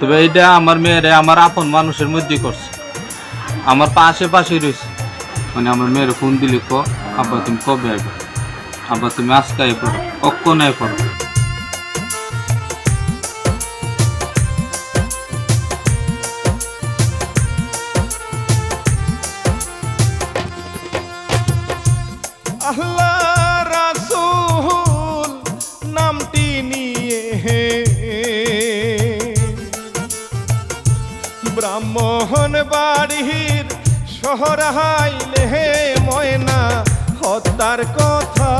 তবে এইটা আমার মেয়েরে আমার আপন মানুষের মধ্যে করছে। আমার পাশে পাশে রয়েছে। মানে আমার মেয়ের ফোন দিলে ক, আব্বা, তুমি কবে আসবে আব্বা, তুমি আজকে আই পড়ো অক্ষণে পড়ো শহরাইলে হে ময়না হত্যার কথা।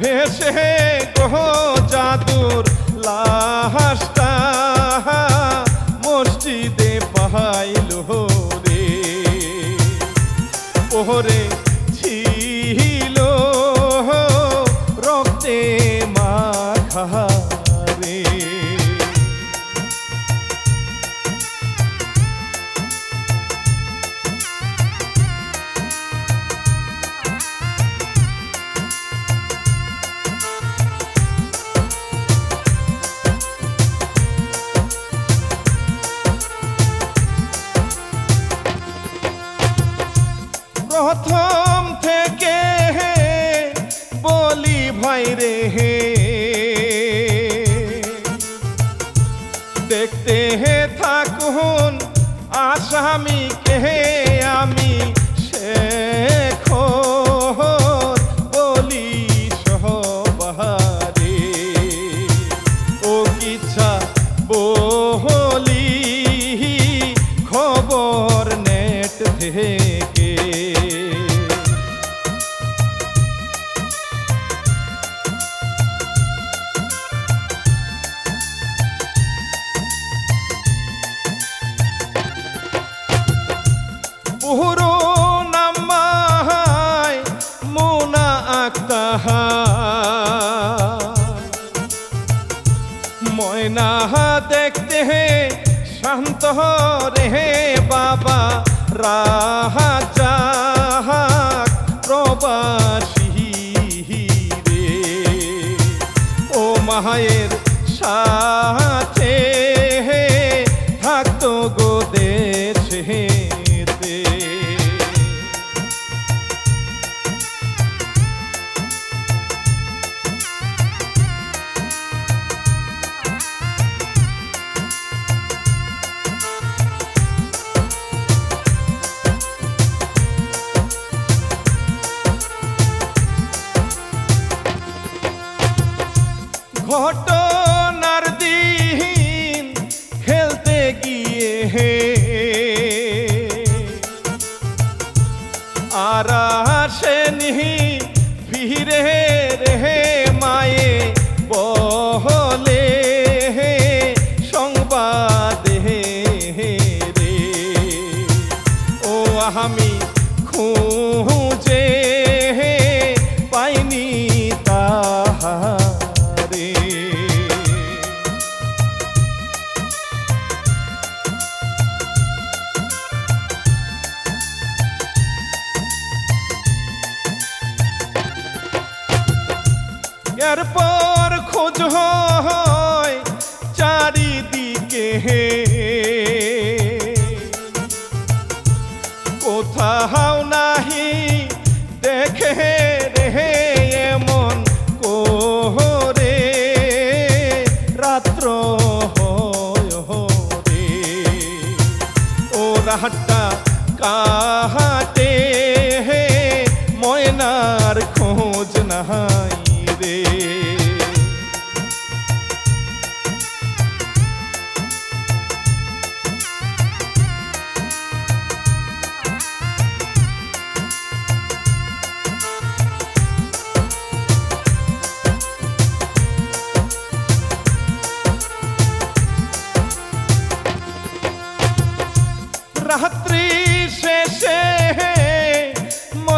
ভেসে গহ জাদুর লাহাসটা মসজিদে পাহাইল রে। ওহরে ময়না দেখতে হে শান্ত রে বাবা। রাজা প্রবাসী রে। ও মায়ের সাথে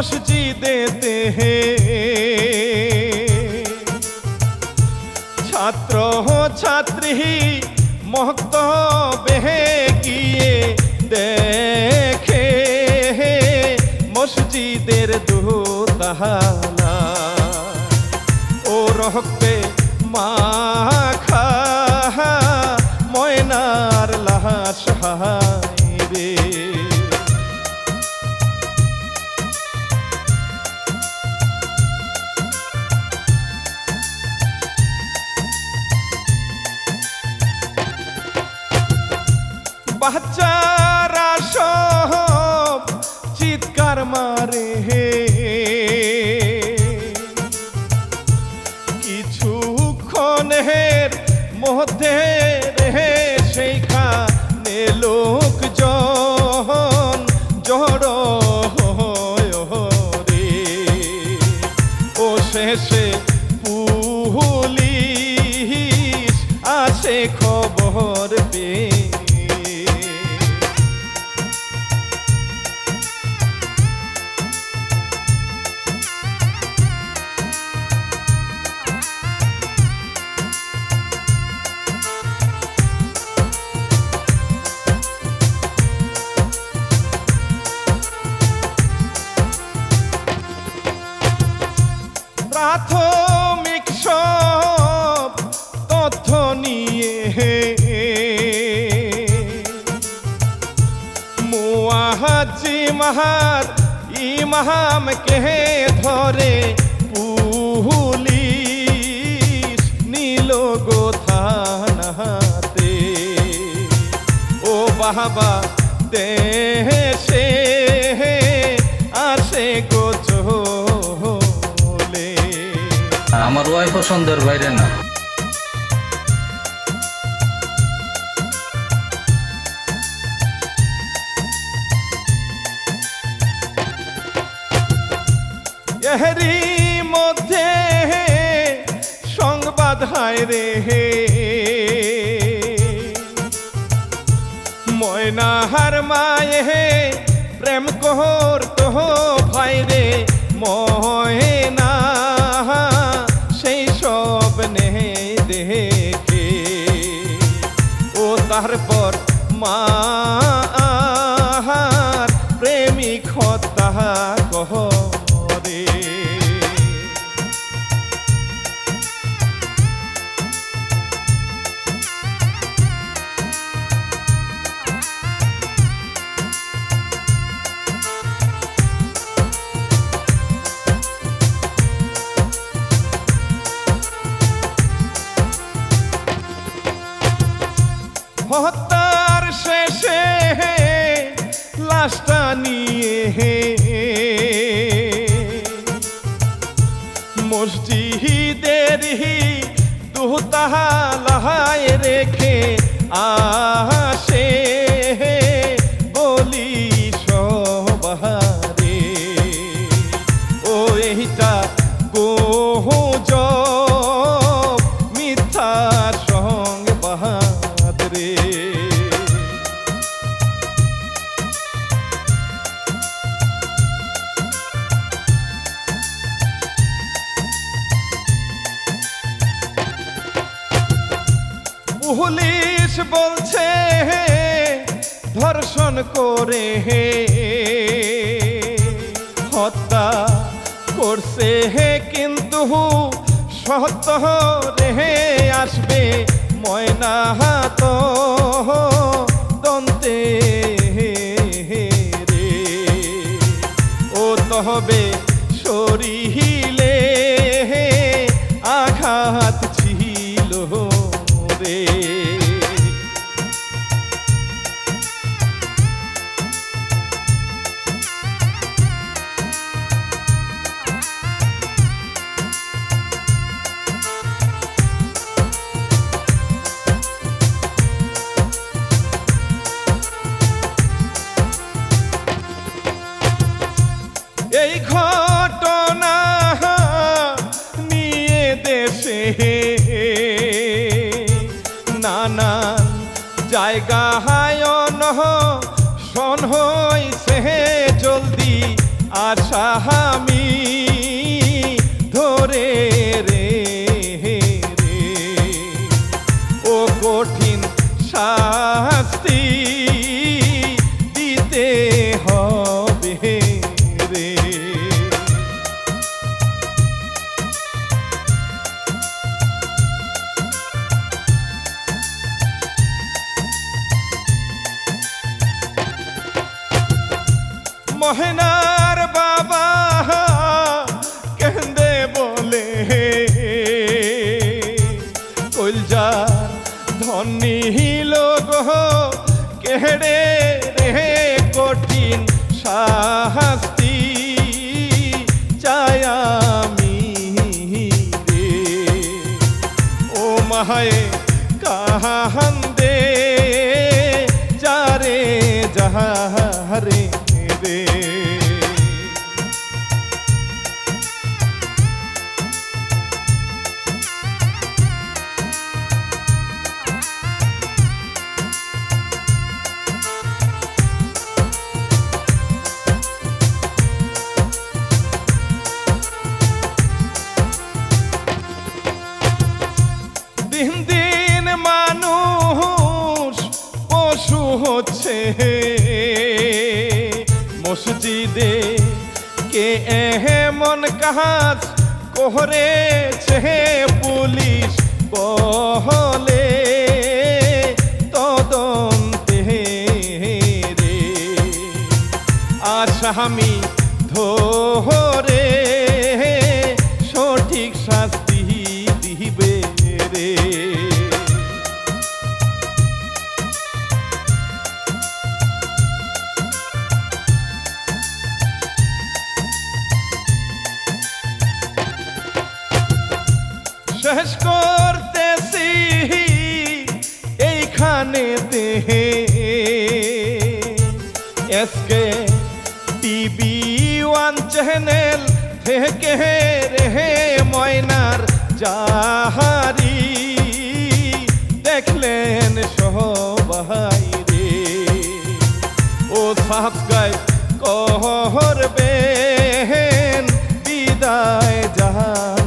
মসজিদেতে ছাত্র ছাত্রী মক্ত বেহে গিয়ে দেখে মসজিদের দুতালা ও রক্তে মাখা, ময়নার লাশ হায় মধ্যে মুয়াহাজি মাহার ইমাম কে ধরে পুলিশ নীল গো থানাতে ও বাবা দেশে আসে গো চলে আমার ওয়াইফ পছন্দের বাইরে না। এহরি মধ্যে সংবাদ হায় রে হে। ময়নাহার মায়ে প্রেম কোহর তো ভাই রে। ময়না সেই সব নে দেখে। ও তারপর মা লাশটা নিয়ে হে মসজিদের দুতালায় রেখে আসে করে হে, হত্যা করছে হে, কিন্তু সত্য রেহে আসবে ময়না হাত দন্তে হে হে রে। ও তবে শরীরে আঘাত ছিল রে। নানান জায়গা হায়ন শোন হইছে জলদি আশা কলজার ধনী লোক কেড়ে রে কঠিন শাস্তি চাই আমি রে। ও মাহায়ে কাহান্দে, যারে যাহারে রে। হচ্ছে মসজিদে কে এমন কাজ করেছে পুলিশ বহলে তদন্তে রে। আসামি ধরে সঠিক শাস্তি এসকে টিভি ওয়ান চ্যানেল থেকে রে ময়নার যাহারি দেখলেন সবাই রে ও সাবস্ক্রাইব করবেন বিদায় যাহারি